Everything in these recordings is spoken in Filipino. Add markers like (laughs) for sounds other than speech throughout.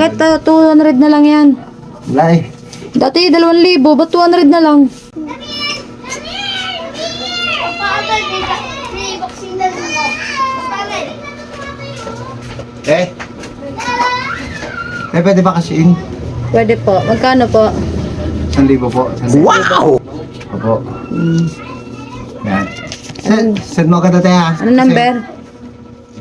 Bakit ah, 200 na lang yan? Wala eh. Dati 2,000, ba't 200 na lang? Eh? Eh, pwede ba kasiin? Pwede po. Magkano po? 1,000 po. Wow! Opo. Yan. Send, send mo agad natin ha. Ano number?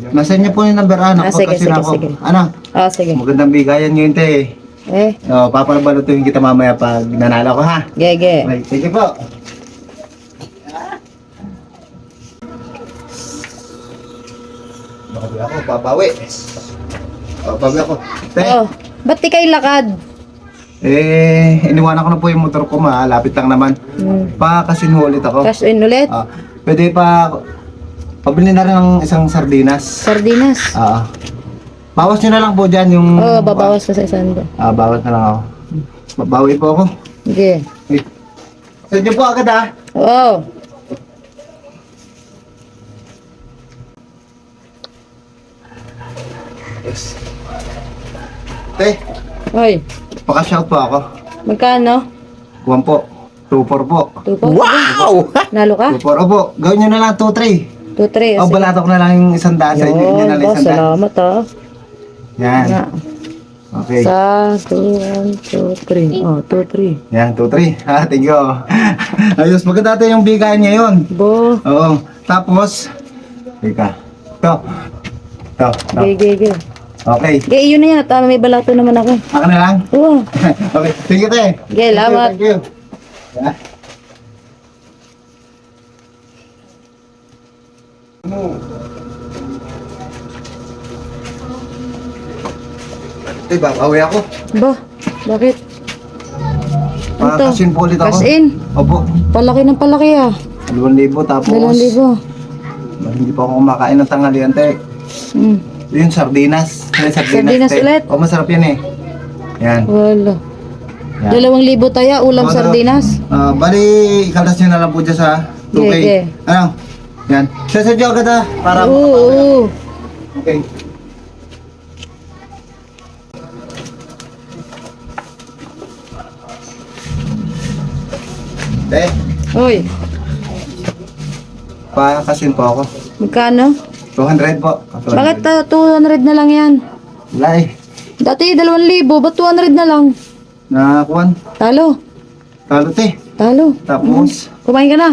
Nasend niyo po yung number ah. Ah, sige, sige, ako. sige. Ano? Ah, sige. Magandang bigayan ngayon te eh. Oh, papanabalutuhin kita mamaya pag nanalo ko ha. gege. Okay, sige po. Babawi ako, babawi. Babawi ako. Te, Oh, ba't di kayo lakad? eh, iniwanan ko na po yung motor ko, malapit lang naman. Hmm. Pakasin ho ulit ako. Cash in ulit? Ah, pwede pa, pabili na rin ng isang sardinas. Sardinas. Ah. bawas nyo na lang po dyan yung... Oo, oh, babawas ko sa isang do. Ah, bawas na lang ako. Babawi po ako. Sige. Send nyo po agad ah. Oo. Yes. Te, Hoy, paka-shout po ako. magkano? Kuwan po. 2-4 po. Tupo? Wow! Nalo ka? 2-4 Opo, gawin nyo na lang 2-3. 2, 3. O, balatok na lang yung isang daan sa inyo. Inyo na lang boss, isang daan. salamat ah. Yan. Nga. Okay. Sa 2, 1, 2, 3. Oh, 2, 3. Yan, 2-3. (laughs) Ah, thank you. Ayos, maganda tayo yung bigayan ngayon. Bo. Oo. Tapos, Teka. Ito. Ito. Ito. Ge, ge, ge. Okay. Ge, yun na yan. Tama, may balato naman ako. Ako na lang. Oo. (laughs) okay. Thank you, te. Ge, lamat. Thank you. Yeah. Eh, babawi ako. Ba, bakit? Ito. Pakasin po ulit ako. Cash in. Opo. Palaki ng palaki ah. 2,000 tapos. 2,000. Hindi pa ako kumakain ng tanghalian, te. Hmm. Yun, sardinas. May Sardinas te. ulit? O, masarap yan eh. Yan. Wala. yan. Dalawang libo tayo, ulam Oo, sardinas. Ah, bali, ikaldas nyo na lang po dyan sa 2K. Sige. Ano? Yan. Sasadyo agad ha. Para Oo, oo. Okay. Te, Hoy, pakasin po ako. magkano? 200 po. 200. Bakit ah, 200 na lang yan? Wala eh. Dati 2,000, ba't 200 na lang? Nakakuan. Talo. Talo te. Talo. Tapos, Kumain ka na.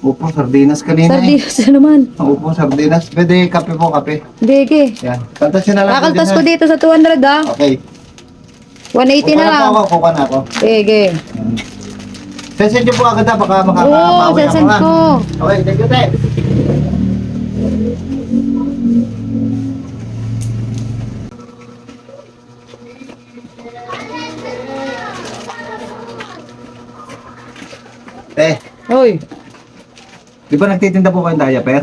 Upo, sardinas kanina eh. Sardinas na naman. Upo, sardinas. Pwede kape po, kape. Bege. Yan. Kaltas nyo na lang. po Kakaltas ko ha? dito sa 200 ah. Okay. 180 na Kuha lang. po ako, kuha na ako. Bege. Sensend nyo po agad ha, baka Oo, makakabawi ako sasend ha. ko. Okay, thank you, te. Te, Hoy. Di ba nagtitinda po kayong diaper?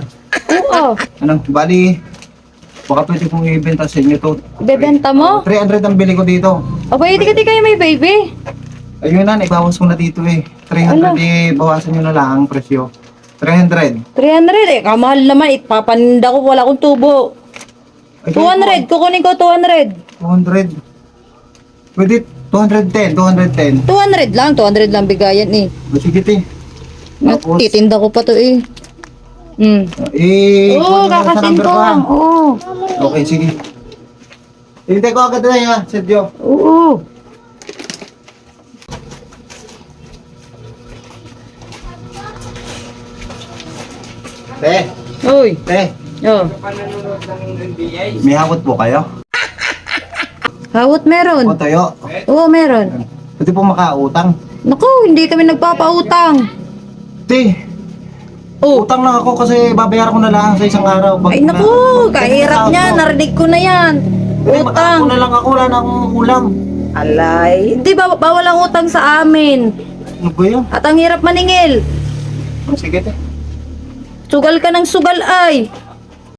Oo. Anong, bali, baka pwede kong ibenta sa inyo to. Bebenta mo? 300 ang bili ko dito. O, pwede ka di kayo may baby. Ayun na, ibawas ko na dito eh. 300 Ano? eh, bawasan nyo na lang ang presyo. 300. 300 eh. Kamahal naman. Ipapaninda ko. Wala akong tubo. Ay, 200. Kukunin ko 200. 200. Pwede 210, 210. 200 lang. 200 lang bigayan eh. O, Sige, te. Tapos, Titinda ko pa to eh. Hmm. eh, Oo, kunin mo na sa kakasin number ko. ha. Oo. Okay, sige. Hintay ko agad na yan, ha, Sergio. Oo. Te, Uy. te, Oh. may hawot po kayo? Hawot meron. O tayo? Oo, meron. Pwede po makautang. Naku, hindi kami nagpapautang. Te, Oh. utang lang ako kasi babayaran ko na lang sa isang araw. Pag Ay naku, kahirap niya. Narinig ko na yan. Utang. Utang. na lang ako, wala na akong ulam. Alay. Hindi ba bawal ang utang sa amin? Ano ba yun? At ang hirap maningil. Sige, te. Sugal ka ng sugal ay.